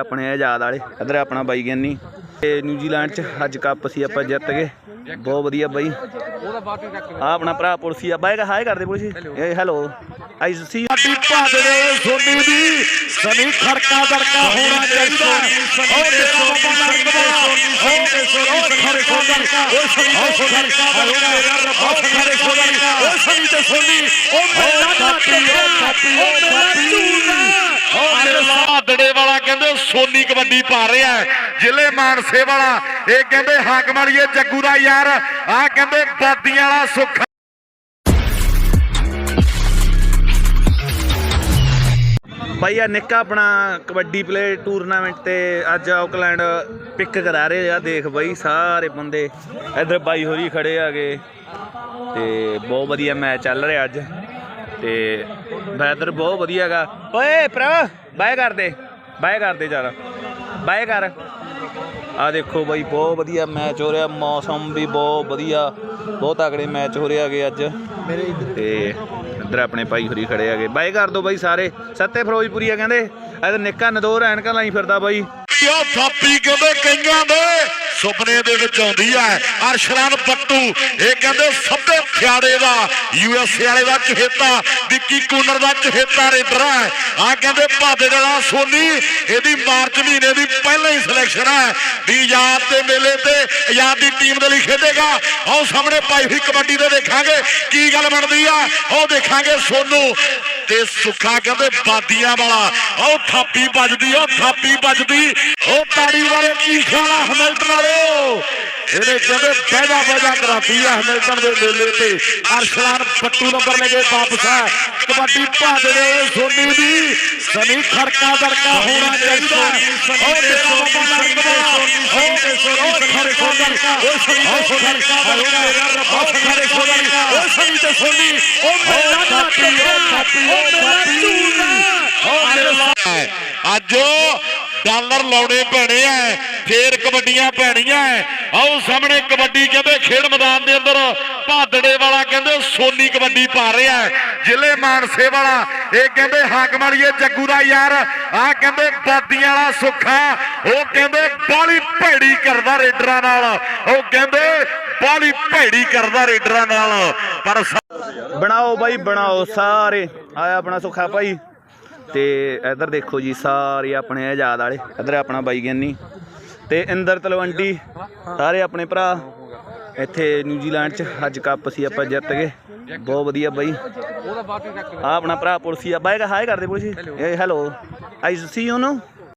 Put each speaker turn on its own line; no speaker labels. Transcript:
ਆਪਣੇ ਆਜ਼ਾਦ ਵਾਲੇ ਇਧਰ ਆਪਣਾ ਬਾਈ ਗਿਆਨੀ। ਤੇ ਨਿਊਜ਼ੀਲੈਂਡ ਚ ਅੱਜ ਕੱਪ ਸੀ ਆਪਾਂ ਜਿੱਤ ਗਏ। ਬਹੁਤ ਵਧੀਆ ਬਾਈ। ਆ ਆਪਣਾ ਭਰਾ ਪੁਲਸੀ ਆ। ਬਾਈ ਹਾਈ ਕਰਦੇ ਪੁਲਸੀ ਇਹ ਹੈਲੋ। ਆਈ ਸੀ।
ਸਾਡੀ ਭਾਦੜੇ ਸੋਨੀ ਦੀ ਸਨੀ ਖੜਕਾ ਦੜਕਾ ਹੋਣਾ ਚਾਹੀਦਾ। ਉਹ ਦੇਖੋ ਬਾਬਾ ਵਾਲਾ ਉਹ ਖੜੇ ਸੋਨੀ ਉਹ ਸਨੀ ਤੇ ਸੋਨੀ ਉਹ ਮੇਰਾ ਰੱਬਾ ਖੜੇ ਸੋਨੀ। ਉਹ ਸਨੀ ਤੇ ਸੋਨੀ। ਉਹ ਮੇਰਾ ਕਾਪੀ ਉਹ ਕਾਪੀ ਉਹ ਮੇਰਾ ਝੂਲਾ ਉਹ ਮੇਰਾ ਭਾਦੜੇ ਵਾਲਾ ਕਹਿੰਦੇ ਸੋਨੀ ਕਬੱਡੀ ਪਾ ਰਿਹਾ ਹੈ। ਜ਼ਿਲ੍ਹੇ ਮਾਨਸੇ ਵਾਲਾ, ਇਹ ਕਹਿੰਦੇ ਹਾਕ ਮਾਰੀਏ ਜੱਗੂ ਦਾ ਯਾਰ। ਆ ਕਹਿੰਦੇ ਬਾਦੀਆਂ ਵਾਲਾ ਸੁੱਖ।
ਬਾਈ ਆ ਨਿੱਕਾ ਆਪਣਾ ਕਬੱਡੀ ਪਲੇ ਟੂਰਨਾਮੈਂਟ ਤੇ ਅੱਜ ਆਕਲੈਂਡ ਪਿਕ ਕਰਾ ਰਹੇ ਆ। ਦੇਖ ਬਾਈ ਸਾਰੇ ਬੰਦੇ ਇਧਰ ਬਾਈ ਹੋਰੀ ਖੜੇ ਆਗੇ ਤੇ ਬਹੁਤ ਵਧੀਆ ਮੈਚ ਚੱਲ ਰਿਹਾ ਅੱਜ ਤੇ ਵੈਦਰ ਬਹੁਤ ਵਧੀਆ ਹੈਗਾ। ਓਏ ਭਰਾ, ਬਾਏ ਕਰ ਬਾਏ ਕਰ ਦੇ ਯਾਰ। ਬਾਏ ਕਰ। ਆ ਦੇਖੋ ਬਾਈ ਬਹੁਤ ਵਧੀਆ ਮੈਚ ਹੋ ਰਿਹਾ। ਮੌਸਮ ਵੀ ਬਹੁਤ ਵਧੀਆ। ਬਹੁਤ ਤਕੜੇ ਮੈਚ ਹੋ ਰਹੇ ਹੈਗੇ ਅੱਜ। ਤੇ ਇੱਧਰ ਆਪਣੇ ਭਾਈ ਹੋਰੀ ਖੜੇ ਹੈਗੇ। ਬਾਈ ਕਰ ਦੋ ਬਾਈ ਸਾਰੇ। ਸੱਤੇ ਫਿਰੋਜ਼ਪੁਰੀ ਆ ਕਹਿੰਦੇ ਇੱਧਰ ਨਿੱਕਾ ਨਦੋਰ ਐਨਕਾਂ ਲਾਈ ਫਿਰਦਾ ਬਾਈ।
ਥਾਪੀ ਕਹਿੰਦੇ ਕਈਆਂ ਦੇ। ਸੁਪਨੇ ਦੇ ਵਿੱਚ ਆਉਂਦੀ ਹੈ ਅਰਸ਼ਲਾਨ ਪੱਟੂ, ਇਹ ਕਹਿੰਦੇ ਸਭੇ ਖਿਆੜੇ ਦਾ ਯੂਐਸਏ ਵਾਲੇ ਦਾ ਚਹੇਤਾ, ਵਿੱਕੀ ਕੂਨਰ ਦਾ ਚਹੇਤਾ ਰੇਡਰ ਹੈ। ਆ ਕਹਿੰਦੇ ਭਾਦੇ ਵਾਲਾ ਸੋਨੀ, ਇਹਦੀ ਮਾਰਚ ਮਹੀਨੇ ਦੀ ਪਹਿਲਾਂ ਹੀ ਸਿਲੈਕਸ਼ਨ ਹੈ ਵੀ ਆਜ਼ਾਦ ਦੇ ਮੇਲੇ ਤੇ ਆਜ਼ਾਦ ਟੀਮ ਦੇ ਲਈ ਖੇਡੇਗਾ। ਆਓ ਸਾਹਮਣੇ ਪਾਈ ਹੋਈ ਕਬੱਡੀ ਦੇ ਦੇਖਾਂਗੇ, ਕੀ ਗੱਲ ਬਣਦੀ ਆ। ਉਹ ਦੇਖਾਂਗੇ ਸੋਨੂ ਤੇ ਸੁੱਖਾ ਕਹਿੰਦੇ ਬਾਦੀਆਂ ਵਾਲਾ। ਉਹ ਥਾਪੀ ਵੱਜਦੀ ਉਹ ਥਾਪੀ ਵੱਜਦੀ। ਉਹ ਤਾੜੀ ਵਾਲੇ ਕੀ ਖਾਣਾ ਹਮਿਲਟਨ ਵਾਲਿਓ ਇਹਨੇ ਕਹਿੰਦੇ ਬਹਿਦਾ ਬਹਿਦਾ ਕਰਾਤੀ ਆ ਹਮਿਲਟਨ ਦੇ ਮੇਲੇ ਤੇ। ਅਰਸ਼ਲਾਨ ਪੱਟੂ ਨੰਬਰ ਲੈ ਕੇ ਵਾਪਸ ਆ ਕਬੱਡੀ ਭਾਦੜੇ ਸੋਨੀ ਦੀ ਸਨੀ ਖੜਕਾ ਦੜਕਾ ਹੋਣਾ ਚਾਹੀਦਾ। ਉਹ ਦੇਖੋ ਬਾਬਾ ਨਰਕ ਵਾਲਾ ਉਹ ਉਹ ਖੜੇ ਸੋਨੀ ਉਹ ਸਨੀ ਤੇ ਸੋਨੀ ਉਹ ਮੇਰਾ ਰੱਬਾ ਖੜੇ ਸੋਨੀ ਉਹ ਸਨੀ ਤੇ ਸੋਨੀ ਉਹ ਮੇਰਾ ਕਾਪੀ ਉਹ ਕਾਪੀ ਉਹ ਮੇਰਾ ਝੂਲਾ ਉਹ ਮੇਰਾ ਅੱਜ ਡਾਲਰ ਲਾਉਣੇ ਪੈਣੇ ਆ, ਫੇਰ ਕਬੱਡੀਆਂ ਪੈਣੀਆਂ। ਆਓ ਸਾਹਮਣੇ ਕਬੱਡੀ ਕਹਿੰਦੇ ਖੇਡ ਮੈਦਾਨ ਦੇ ਅੰਦਰ, ਭਾਦੜੇ ਵਾਲਾ ਕਹਿੰਦੇ ਸੋਨੀ ਕਬੱਡੀ ਪਾ ਰਿਹਾ ਜ਼ਿਲ੍ਹੇ ਮਾਨਸੇ ਵਾਲਾ, ਇਹ ਕਹਿੰਦੇ ਹਾਕ ਮਾਰੀਏ ਜੱਗੂ ਦਾ ਯਾਰ ਆ ਕਹਿੰਦੇ ਬਾਦੀਆਂ ਵਾਲਾ ਸੁੱਖਾ ਉਹ ਕਹਿੰਦੇ ਬਾਲੀ ਭੈੜੀ ਕਰਦਾ ਰੇਡਰਾਂ ਨਾਲ। ਉਹ ਕਹਿੰਦੇ ਬਾਲੀ ਭੈੜੀ ਕਰਦਾ ਰੇਡਰਾਂ ਨਾਲ। ਪਰ
ਬਣਾਓ ਬਾਈ, ਬਣਾਓ ਸਾਰੇ। ਆਇਆ ਆਪਣਾ ਸੁੱਖਾ ਭਾਈ। ਤੇ ਇੱਧਰ ਦੇਖੋ ਜੀ, ਸਾਰੇ ਆਪਣੇ ਆਜ਼ਾਦ ਵਾਲੇ, ਇੱਧਰ ਆਪਣਾ ਬਾਈ ਗਿਆਨੀ ਤੇ ਇੰਦਰ ਤਲਵੰਡੀ, ਸਾਰੇ ਆਪਣੇ ਭਰਾ ਇੱਥੇ ਨਿਊਜ਼ੀਲੈਂਡ ਚ, ਅੱਜ ਕੱਪ ਸੀ ਆਪਾਂ ਜਿੱਤ ਗਏ। ਬਹੁਤ ਵਧੀਆ ਬਾਈ। ਆ ਆਪਣਾ ਭਰਾ ਪੁਲਸੀ ਆ। ਬਾਈ ਹਾਈ ਕਰਦੇ ਪੁਲਸੀ। ਇਹ, hello. I C you know